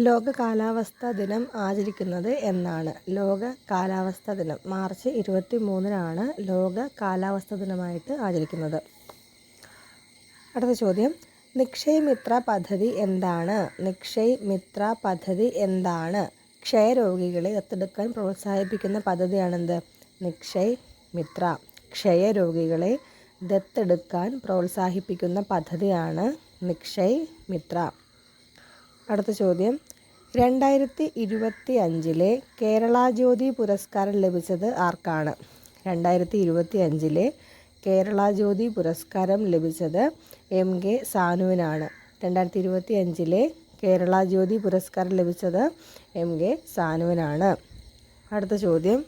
ലോക കാലാവസ്ഥാ ദിനം ആചരിക്കുന്നത് എന്നാണ്. ലോക കാലാവസ്ഥാ ദിനം മാർച്ച് ഇരുപത്തി മൂന്നിനാണ് ലോക കാലാവസ്ഥാ ദിനമായിട്ട് ആചരിക്കുന്നത്. അടുത്ത ചോദ്യം. നിക്ഷയ് മിത്ര പദ്ധതി എന്താണ്? നിക്ഷയ് മിത്ര പദ്ധതി എന്താണ്? ക്ഷയരോഗികളെ ദത്തെടുക്കാൻ പ്രോത്സാഹിപ്പിക്കുന്ന പദ്ധതിയാണെന്ത്? നിക്ഷയ് മിത്ര ക്ഷയരോഗികളെ ദത്തെടുക്കാൻ പ്രോത്സാഹിപ്പിക്കുന്ന പദ്ധതിയാണ് നിക്ഷയ് മിത്ര അടുത്ത ചോദ്യം. രണ്ടായിരത്തി ഇരുപത്തി അഞ്ചിലെ കേരള ജ്യോതി പുരസ്കാരം ലഭിച്ചത് ആർക്കാണ്? രണ്ടായിരത്തി ഇരുപത്തി അഞ്ചിലെ കേരള ജ്യോതി പുരസ്കാരം ലഭിച്ചത് എം കെ സാനുവിനാണ്. രണ്ടായിരത്തി ഇരുപത്തി അഞ്ചിലെ കേരള ജ്യോതി പുരസ്കാരം ലഭിച്ചത് എം കെ സാനുവിനാണ്. അടുത്ത ചോദ്യം.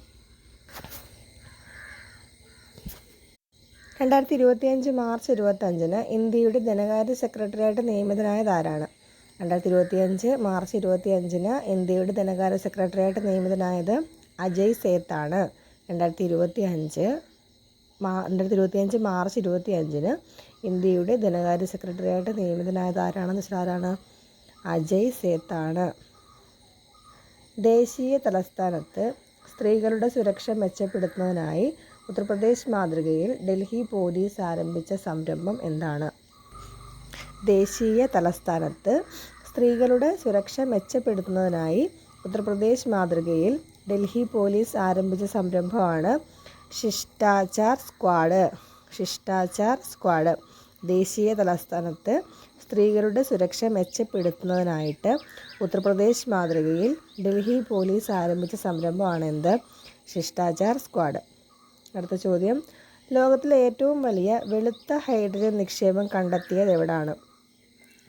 രണ്ടായിരത്തി ഇരുപത്തിയഞ്ച് മാർച്ച് ഇരുപത്തഞ്ചിന് ഇന്ത്യയുടെ ധനകാര്യ സെക്രട്ടറിയായിട്ട് നിയമിതനായത് ആരാണ്? രണ്ടായിരത്തി ഇരുപത്തിയഞ്ച് മാർച്ച് ഇരുപത്തിയഞ്ചിന് ഇന്ത്യയുടെ ധനകാര്യ സെക്രട്ടറിയായിട്ട് നിയമിതനായത് അജയ് സേത്താണ്. രണ്ടായിരത്തി ഇരുപത്തി അഞ്ച് മാ രണ്ടായിരത്തി ഇരുപത്തിയഞ്ച് മാർച്ച് ഇരുപത്തി അഞ്ചിന് ഇന്ത്യയുടെ ധനകാര്യ സെക്രട്ടറിയായിട്ട് നിയമിതനായത് ആരാണെന്ന് വെച്ചാൽ ആരാണ്? അജയ് സേത്താണ്. ദേശീയ തലസ്ഥാനത്ത് സ്ത്രീകളുടെ സുരക്ഷ മെച്ചപ്പെടുത്തുന്നതിനായി ഉത്തർപ്രദേശ് മാതൃകയിൽ ഡൽഹി പോലീസ് ആരംഭിച്ച സംരംഭം എന്താണ്? ദേശീയ തലസ്ഥാനത്ത് സ്ത്രീകളുടെ സുരക്ഷ മെച്ചപ്പെടുത്തുന്നതിനായി ഉത്തർപ്രദേശ് മാതൃകയിൽ ഡൽഹി പോലീസ് ആരംഭിച്ച സംരംഭമാണ് ശിഷ്ടാചാർ സ്ക്വാഡ്. ശിഷ്ടാചാർ സ്ക്വാഡ്. ദേശീയ തലസ്ഥാനത്ത് സ്ത്രീകളുടെ സുരക്ഷ മെച്ചപ്പെടുത്തുന്നതിനായിട്ട് ഉത്തർപ്രദേശ് മാതൃകയിൽ ഡൽഹി പോലീസ് ആരംഭിച്ച സംരംഭമാണ് എന്ത് ശിഷ്ടാചാർ സ്ക്വാഡ്. അടുത്ത ചോദ്യം. ലോകത്തിലെ ഏറ്റവും വലിയ വെളുത്ത ഹൈഡ്രജൻ നിക്ഷേപം കണ്ടെത്തിയത് എവിടാണ്?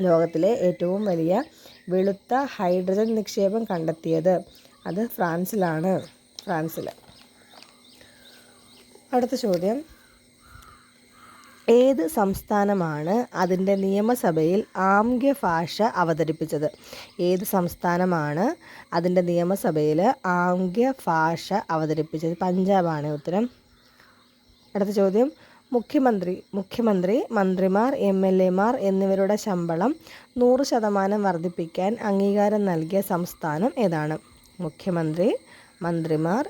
ലോകത്തിലെ ഏറ്റവും വലിയ വെളുത്ത ഹൈഡ്രജൻ നിക്ഷേപം കണ്ടെത്തിയത് അത് ഫ്രാൻസിലാണ്. ഫ്രാൻസിൽ അടുത്ത ചോദ്യം. ഏത് സംസ്ഥാനമാണ് അതിന്റെ നിയമസഭയിൽ ആംഗ്യ ഭാഷ അവതരിപ്പിച്ചത്? ഏത് സംസ്ഥാനമാണ് അതിന്റെ നിയമസഭയിൽ ആംഗ്യ ഭാഷ അവതരിപ്പിച്ചത്? പഞ്ചാബാണ് ഉത്തരം. അടുത്ത ചോദ്യം. മുഖ്യമന്ത്രി മുഖ്യമന്ത്രി മന്ത്രിമാർ എം എൽ എമാർ എന്നിവരുടെ ശമ്പളം നൂറ് ശതമാനം വർദ്ധിപ്പിക്കാൻ അംഗീകാരം നൽകിയ സംസ്ഥാനം ഏതാണ്? മുഖ്യമന്ത്രി മന്ത്രിമാർ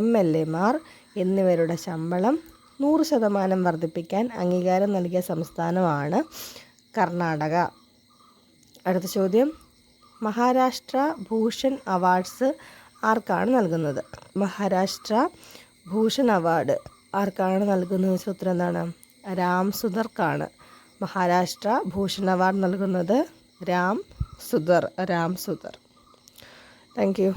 എം എൽ എമാർ എന്നിവരുടെ ശമ്പളം നൂറ് ശതമാനം വർദ്ധിപ്പിക്കാൻ അംഗീകാരം നൽകിയ സംസ്ഥാനമാണ് കർണാടക. അടുത്ത ചോദ്യം. മഹാരാഷ്ട്ര ഭൂഷൺ അവാർഡ്സ് ആർക്കാണ് നൽകുന്നത്? മഹാരാഷ്ട്ര ഭൂഷൺ അവാർഡ് ആർക്കാണ് നൽകുന്നത് വെച്ചാൽ ഉത്തരം എന്താണ്? രാം സുധർക്കാണ്. മഹാരാഷ്ട്ര ഭൂഷൺ അവാർഡ് നൽകുന്നത് രാം സുധർ രാം സുധർ. Thank you